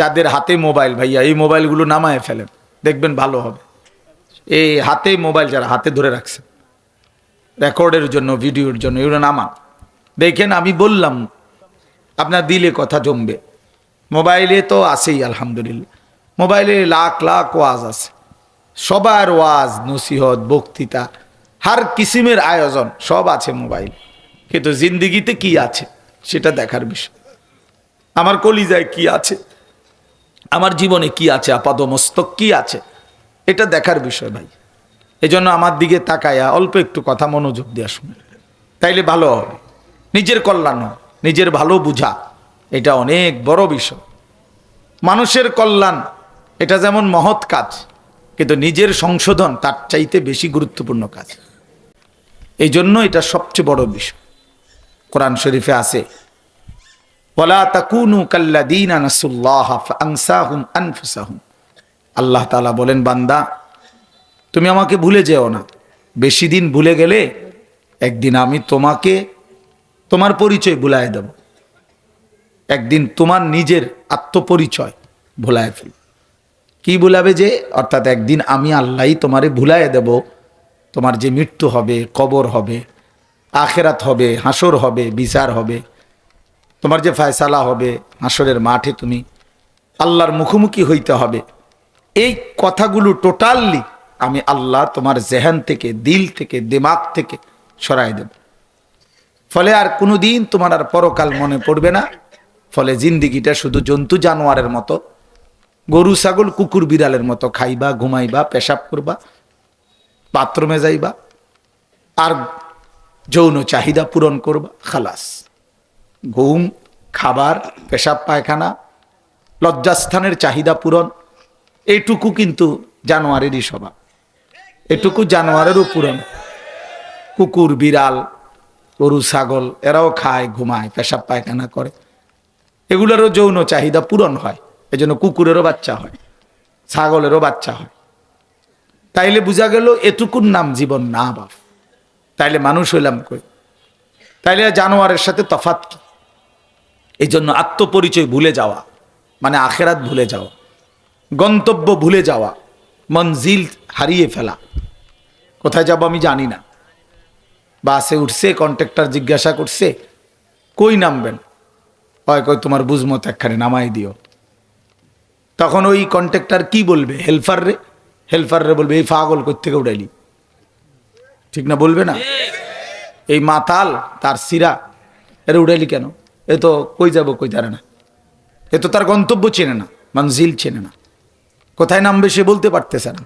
যাদের হাতে মোবাইল, ভাইয়া, এই মোবাইলগুলো নামায় ফেলেন। দেখবেন ভালো হবে। এই হাতে মোবাইল যারা হাতে ধরে রাখছে রেকর্ডের জন্য, ভিডিওর জন্য, এগুলো নামান। দেখেন, আমি বললাম, আপনার দিলে কথা জমবে। মোবাইলে তো আছেই, আলহামদুলিল্লাহ। মোবাইলে লাখ লাখ ওয়াজ আছে। সবার ওয়াজ, নসিহত, বক্তৃতা, হার কিসিমের আয়োজন, সব আছে মোবাইল। কিন্তু জিন্দিগিতে কি আছে, সেটা দেখার বিষয়। আমার কলিজায় কি আছে আমার জীবনে কি আছে? আপাদমস্তক কি আছে? এটা দেখার বিষয় ভাই। এজন্য আমার দিকে তাকায়া অল্প একটু কথা মনোযোগ দেওয়া শুনে তাইলে ভালো হবে। নিজের কল্যাণ নিজের ভালো বুঝা, এটা অনেক বড় বিষয়। মানুষের কল্যাণ, এটা যেমন মহৎ কাজ, কিন্তু নিজের সংশোধন তার চাইতে বেশি গুরুত্বপূর্ণ কাজ। এই জন্য এটা সবচেয়ে বড় বিষয়। কোরআন শরীফে আছে ওলা তাকুনু কাল্লাদিনা ফাংসাহুম আনফুসাহুম। আল্লাহ তাআলা বলেন, বান্দা, তুমি আমাকে ভুলে যেও না। বেশি দিন ভুলে গেলে একদিন আমি তোমাকে, তোমার পরিচয় ভুলায় দেব। একদিন তোমার নিজের আত্মপরিচয় ভুলায় ফেল কি ভুলাবে যে? অর্থাৎ একদিন আমি আল্লাহই তোমারে ভুলায় দেব। তোমার যে মৃত্যু হবে, কবর হবে, আখেরাত হবে, হাসর হবে, বিচার হবে তোমার যে ফায়সালা হবে, হাসরের মাঠে তুমি আল্লাহর মুখোমুখি হইতে হবে। এই কথাগুলো টোটালি আমি আল্লাহ তোমার জেহান থেকে, দিল থেকে, দিমাগ থেকে সরাই দেব। ফলে আর কোনো দিন তোমার আর পরকাল মনে পড়বে না। ফলে জিন্দিগিটা শুধু জন্তু জানোয়ারের মতো, গরু, ছাগল, কুকুর, বিড়ালের মতো খাইবা, ঘুমাইবা, পেশাব করবা, বাথরুমে যাইবা, আর যৌন চাহিদা পূরণ করবা, খালাস। ঘুম, খাবার, পেশাব পায়খানা, লজ্জাস্থানের চাহিদা পূরণ, এইটুকু কিন্তু জানোয়ারেরই স্বভাব এটুকু জানোয়ারেরও পূরণ। কুকুর, বিড়াল, গরু, ছাগল, এরাও খায়, ঘুমায়, পেশাব পায়খানা করে। এগুলোরও যৌন চাহিদা পূরণ হয়, এজন্য কুকুরেরও বাচ্চা হয়, ছাগলেরও বাচ্চা হয়। তাইলে বোঝা গেল এটুকুর নাম জীবন না বাপ। তাইলে মানুষ হইলাম কই? তাইলে জানোয়ারের সাথে তফাত কি? এই জন্য আত্মপরিচয় ভুলে যাওয়া মানে আখেরাত ভুলে যাওয়া গন্তব্য ভুলে যাওয়া মঞ্জিল হারিয়ে ফেলা। কোথায় যাব আমি জানি না। বাসে উঠছে কন্ট্রাক্টর জিজ্ঞাসা করছে কই নামবেন? হয় কই তোমার বুঝমত একখানে নামাই দিও। তখন ওই কন্ট্রাক্টর কি বলবে? হেল্পার রে? হেল্পার রে বলবে এই পাগল থেকে উঠাইলি ঠিক না বলবে না? এই মাতাল তার সিরা এর উড়াইলি কেন? এ তো কই যাব, কই জানে না। এ তো তার গন্তব্য চেনে না মানজিল চেনে না। কোথায় নামবে সে বলতে পারতেছে না।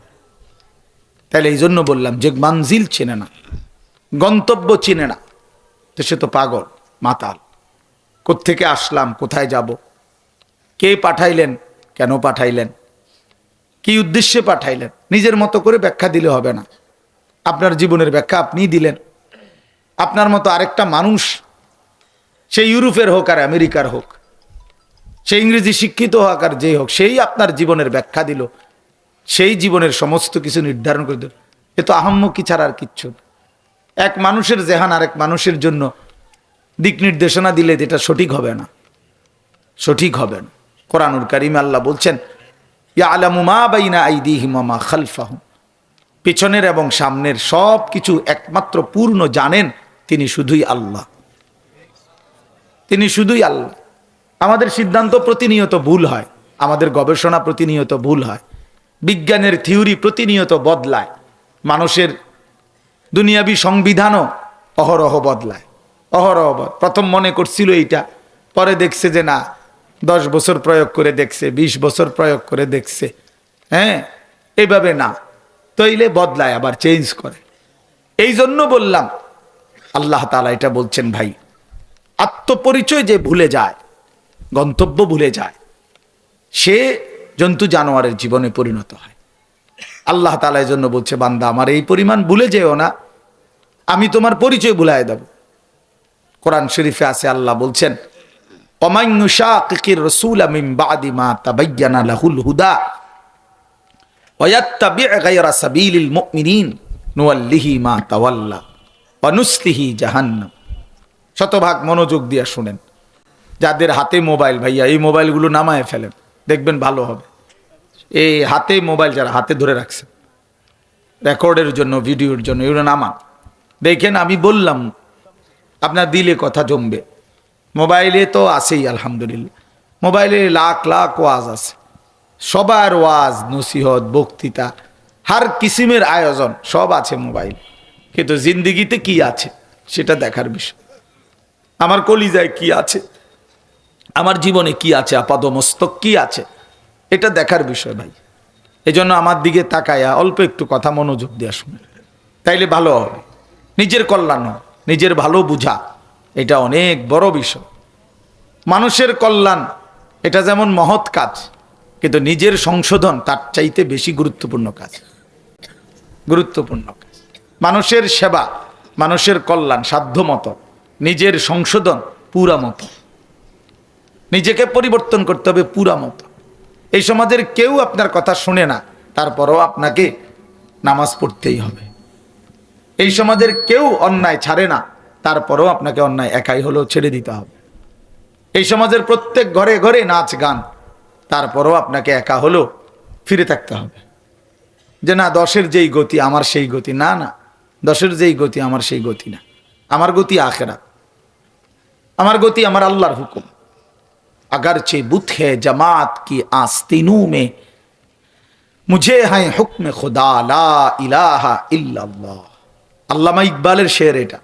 তাহলে এই জন্য বললাম যে মানজিল চেনে না, গন্তব্য চেনে না। তো সে তো পাগল, মাতাল। কোত্থেকে আসলাম, কোথায় যাব? কে পাঠাইলেন, কেন পাঠাইলেন? কি উদ্দেশ্যে পাঠাইলেন? নিজের মতো করে ব্যাখ্যা দিলে হবে না। আপনার জীবনের ব্যাখ্যা আপনিই দিলেন। আপনার মতো আরেকটা মানুষ সে ইউরোপের হোক আর আমেরিকার হোক, সে ইংরেজি শিক্ষিত হোক আর যেই হোক, সেই আপনার জীবনের ব্যাখ্যা দিল, সেই জীবনের সমস্ত কিছু নির্ধারণ করে দিল। এ তো আহম্মকি ছাড়া আর কিচ্ছু এক মানুষের জেহান আরেক মানুষের জন্য দিক নির্দেশনা দিলে এটা সঠিক হবে না। সঠিক হবে না। কোরআনুল করিম আল্লাহ বলছেন ইয়া আলামু মা বাইনা আইদিহিম ওয়া মা খালফাহুম। পেছনের এবং সামনের সব কিছু একমাত্র পূর্ণ জানেন তিনি শুধুই আল্লাহ। তিনি শুধুই আল্লাহ। আমাদের সিদ্ধান্ত প্রতিনিয়ত ভুল হয়, আমাদের গবেষণা প্রতিনিয়ত ভুল হয়, বিজ্ঞানের থিওরি প্রতিনিয়ত বদলায়, মানুষের দুনিয়াবি সংবিধানও অহরহ বদলায়, অহরহ প্রথম মনে করছিল এইটা, পরে দেখছে যে না, দশ বছর প্রয়োগ করে দেখছে ২০ বছর প্রয়োগ করে দেখছে হ্যাঁ এভাবে না তৈলে বদলায়, আবার চেঞ্জ করে। এই জন্য বললাম, আল্লাহ তালা এটা বলছেন ভাই আত্মপরিচয় যে ভুলে যায়, গন্তব্য ভুলে যায়, সে জন্তু জানোয়ারের জীবনে পরিণত হয়। আল্লাহ তালা জন্য বলছে, বান্দা, আমার এই পরিমাণ ভুলে যেও না, আমি তোমার পরিচয় ভুলাই দেব। কোরআন শরীফে আছে, আল্লাহ বলছেন অমাইনুশাকির শতভাগ মনোযোগ দিয়ে শুনেন। যাদের হাতে মোবাইল ভাইয়া, এই মোবাইলগুলো নামায় ফেলেন, দেখবেন ভালো হবে। এই হাতে মোবাইল যারা হাতে ধরে রাখছে রেকর্ডের জন্য, ভিডিওর জন্য, এগুলো নামান। দেখেন, আমি বললাম, আপনার দিলে কথা জমবে। মোবাইলে তো আছেই, আলহামদুলিল্লাহ। মোবাইলে লাখ লাখ ওয়াজ আছে। সবার ওয়াজ, নসিহত, বক্তৃতা, হার কিসিমের আয়োজন, সব আছে মোবাইল। কিন্তু জিন্দিগিতে কি আছে, সেটা দেখার বিষয়। আমার কলিজায় কি আছে? আমার জীবনে কি আছে? আপাদমস্তক কি আছে? এটা দেখার বিষয় ভাই। এজন্য আমার দিকে তাকায়া অল্প একটু কথা মনোযোগ দেওয়া শুনে তাইলে ভালো হবে। নিজের কল্যাণ নিজের ভালো বুঝা, এটা অনেক বড় বিষয়। মানুষের কল্যাণ, এটা যেমন মহৎ কাজ, কিন্তু নিজের সংশোধন তার চাইতে বেশি গুরুত্বপূর্ণ কাজ। গুরুত্বপূর্ণ কাজ। মানুষের সেবা, মানুষের কল্যাণ সাধ্য মতো নিজের সংশোধন পুরা মতো নিজেকে পরিবর্তন করতে হবে পুরা মতো এই সমাজের কেউ আপনার কথা শুনে না, তারপরও আপনাকে নামাজ পড়তেই হবে। এই সমাজের কেউ অন্যায় ছাড়ে না, তারপরও আপনাকে অন্যায় একাই হলেও ছেড়ে দিতে হবে। এই সমাজের প্রত্যেক ঘরে ঘরে নাচ গান, তারপরও আপনাকে একা হলেও ফিরে থাকতে হবে। যে না, দশের যেই গতি আমার সেই গতি, না না, দশের যেই গতি আমার সেই গতি না। আমার গতি আখেরা আমার গতি আমার আল্লাহর হুকুম अगरचे बुत है जमात की आस्तीनों में मुझे है हुक्म खुदा ला इलाहा इल्लाल्लाह আল্লামা ইকবালের শের এটা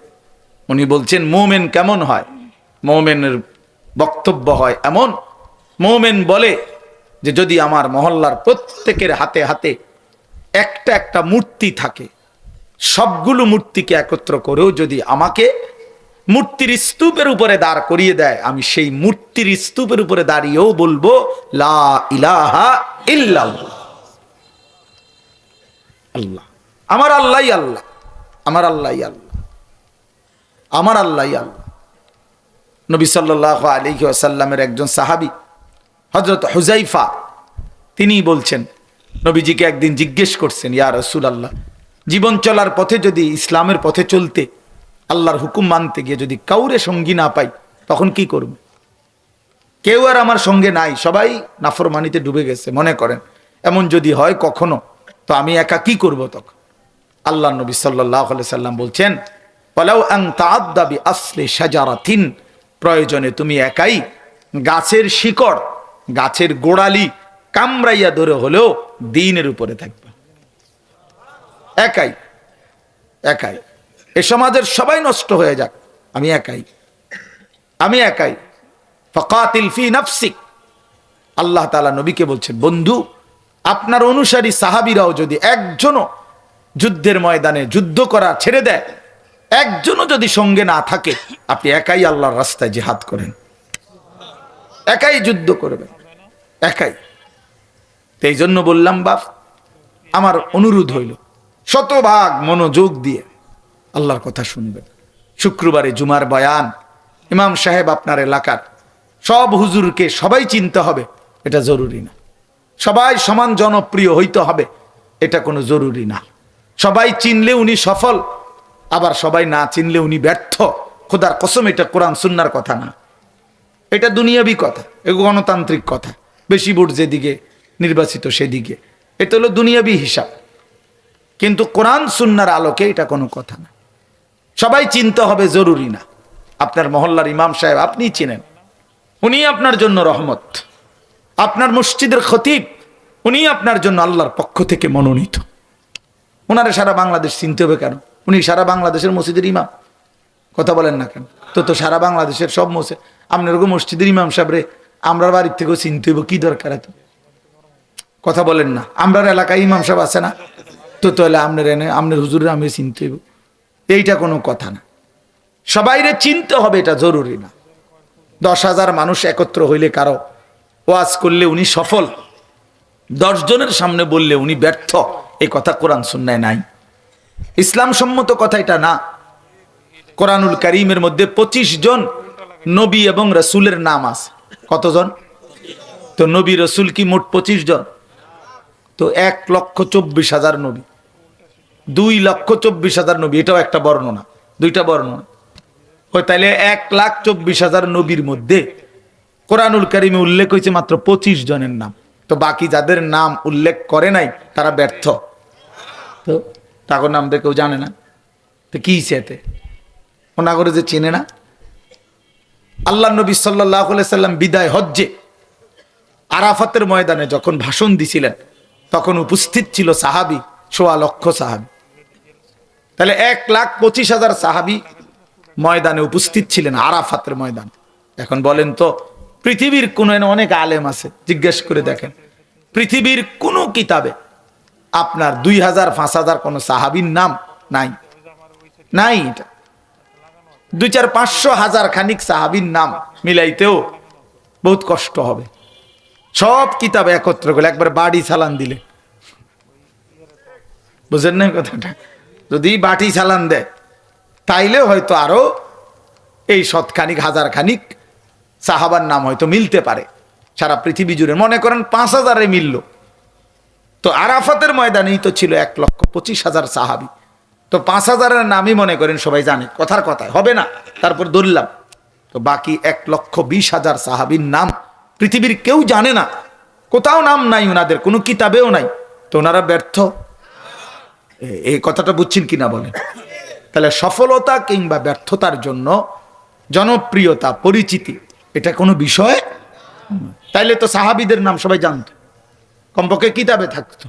উনি বলছেন মোমেন কেমন হয় মোমেনের বক্তব্য হয় এমন মোমেন বলে যে যদি আমার মহল্লার প্রত্যেকের হাতে হাতে একটা একটা মূর্তি থাকে সবগুলো মূর্তিকে একত্র করেও যদি আমাকে মূর্তির স্তূপের উপরে দাঁড় করিয়ে দেয়। আমি সেই মূর্তির স্তূপের উপরে দাঁড়িয়েও বলব আল্লাহ। আমার আল্লাহ আল্লাহ। আমার আল্লাহ আল্লাহ। আমার আল্লাহ আল্লাহ। নবী সাল্লাহ আলী আসাল্লামের একজন সাহাবি হজরত হুজাইফা তিনি বলছেন, নবীজিকে একদিন জিজ্ঞেস করছেন, ইয়া রসুল আল্লাহ জীবন চলার পথে যদি ইসলামের পথে চলতে আল্লাহর হুকুম মানতে গিয়ে যদি কাউরে সঙ্গী না পাই, তখন কি করব? কেউ আর আমার সঙ্গে নাই, সবাই নাফরমানিতে ডুবে গেছে, মনে করেন। এমন যদি হয় কখনো, তো আমি একা কি করব তখন? আল্লাহ নবী সাল্লাহ সাল্লাম বলছেন পলাও আং তাদ্দাবি আসলে সাজারাথিন প্রয়োজনে তুমি একাই গাছের শিকড়, গাছের গোড়ালি কামড়াইয়া ধরে হলেও দিনের উপরে থাকবে। একাই একাই। এ সমাজের সবাই নষ্ট হয়ে যাক। আমি একাই। আমি একাই। ফকাতিল ফি নাফসিক। আল্লাহ তালা নবীকে বলছেন, বন্ধু, আপনার অনুসারী সাহাবিরাও যদি একজনও যুদ্ধের ময়দানে যুদ্ধ করা ছেড়ে দেয়, একজনও যদি সঙ্গে না থাকে, আপনি একাই আল্লাহর রাস্তায় জেহাদ করেন। একাই যুদ্ধ করবেন। একাই। তো এই জন্য বললাম, বাপ, আমার অনুরোধ হইল, শতভাগ মনোযোগ দিয়ে আল্লাহর কথা শুনবেন। শুক্রবারে জুমার বয়ান, ইমাম সাহেব আপনার এলাকার, সব হুজুরকে সবাই চিনতে হবে, এটা জরুরি না। সবাই সমান জনপ্রিয় হইতে হবে, এটা কোনো জরুরি না। সবাই চিনলে উনি সফল, আবার সবাই না চিনলে উনি ব্যর্থ। খোদার কসম, এটা কোরআন সুন্নার কথা না। এটা দুনিয়াবি কথা এগুলো গণতান্ত্রিক কথা। বেশি ভোট যেদিকে, নির্বাচিত সেদিকে। এটা হলো দুনিয়াবি হিসাব। কিন্তু কোরআন সুন্নার আলোকে এটা কোনো কথা না। সবাই চিনতে হবে জরুরি না। আপনার মহল্লার ইমাম সাহেব, আপনি চিনেন। উনি আপনার জন্য রহমত। আপনার মসজিদের খতিব, উনি আপনার জন্য আল্লাহর পক্ষ থেকে মনোনীত। ওনারা সারা বাংলাদেশ চিনতে হবে কেন? উনি সারা বাংলাদেশের মসজিদের ইমাম। কথা বলেন না কেন? তো তো সারা বাংলাদেশের সব মসজিদ আপনার মসজিদের ইমাম সাহেবরে আমরা বাড়ির থেকেও চিনতে হইব, কি দরকার এত? কথা বলেন না। আমরার এলাকায় ইমাম সাহেব আছে না? তো তো তাহলে আপনার এনে, আপনার হুজুরে আমি চিনতে হইব। এইটা কোনো কথা না। সবাইরে চিনতে হবে এটা জরুরি না। দশ হাজার মানুষ একত্র হইলে কারও ওয়াজ করলে উনি সফল। দশ জনের সামনে বললে উনি ব্যর্থ। এই কথা কোরআন সুন্নায় নাই। ইসলাম সম্মত কথা এটা না। কোরআনুল করিমের মধ্যে পঁচিশ জন নবী এবং রসুলের নাম আছে। কতজন? তো নবী রসুল কি মোট পঁচিশ জন? তো এক লক্ষ চব্বিশ হাজার নবী। দুই লক্ষ চব্বিশ হাজার নবী এটাও একটা বর্ণনা দুইটা বর্ণনা। ওই তাইলে এক লাখ চব্বিশ হাজার নবীর মধ্যে কোরআনুল কারিমে উল্লেখ হয়েছে মাত্র পঁচিশ জনের নাম। তো বাকি যাদের নাম উল্লেখ করে নাই তারা ব্যর্থ। তো তাকে নাম দিয়ে কেউ জানে না। তো কি সেতে ওনা করে যে চেনে না। আল্লাহ নবী সাল্লাহ সাল্লাম বিদায় হজ্জে আরাফাতের ময়দানে যখন ভাষণ দিছিলেন তখন উপস্থিত ছিল সাহাবি সোয়া লক্ষ সাহাবি। তাহলে এক লাখ পঁচিশ হাজার সাহাবি ময়দানে উপস্থিত ছিলেন, আরাফাতের ময়দান। এখন বলেন তো, পৃথিবীর কোন অনেক আলেম আছে, জিজ্ঞেস করে দেখেন। পৃথিবীর কোন কিতাবে আপনার দুই হাজার, পাঁচ হাজার কোন সাহাবির নাম নাই? নাই এটা। দুই চার পাঁচশো হাজার খানিক সাহাবির নাম মিলাইতেও বহুত কষ্ট হবে। সব কিতাবে একত্র করে একবার বাড়ি চালান দিলে বুঝেন না কথাটা? যদি বাটি চালান দেয় তাইলে হয়তো আরও এই শতখানিক হাজার খানিক সাহাবার নাম হয়তো মিলতে পারে। সারা পৃথিবী জুড়ে মনে করেন পাঁচ হাজারে মিলল। তো আরাফাতের ময়দানেই তো ছিল এক লক্ষ পঁচিশ হাজার সাহাবি। তো পাঁচ হাজারের নামই মনে করেন সবাই জানে, কথার কথায়। হবে না, তারপর ধরলাম। তো বাকি এক লক্ষ বিশ হাজার সাহাবির নাম পৃথিবীর কেউ জানে না। কোথাও নাম নাই ওনাদের কোনো কিতাবেও নাই। তো ওনারা ব্যর্থ। এই কথাটা বুঝছেন কিনা বলেন। তাহলে সফলতা কিংবা ব্যর্থতার জন্য জনপ্রিয়তা, পরিচিতি, এটা কোনো বিষয় তাইলে তো সাহাবিদের নাম সবাই জানত। কমপক্ষে কিতাবে থাকতো।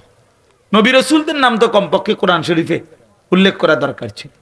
নবী রসুলদের নাম তো কমপক্ষে কোরআন শরীফে উল্লেখ করা দরকার ছিল।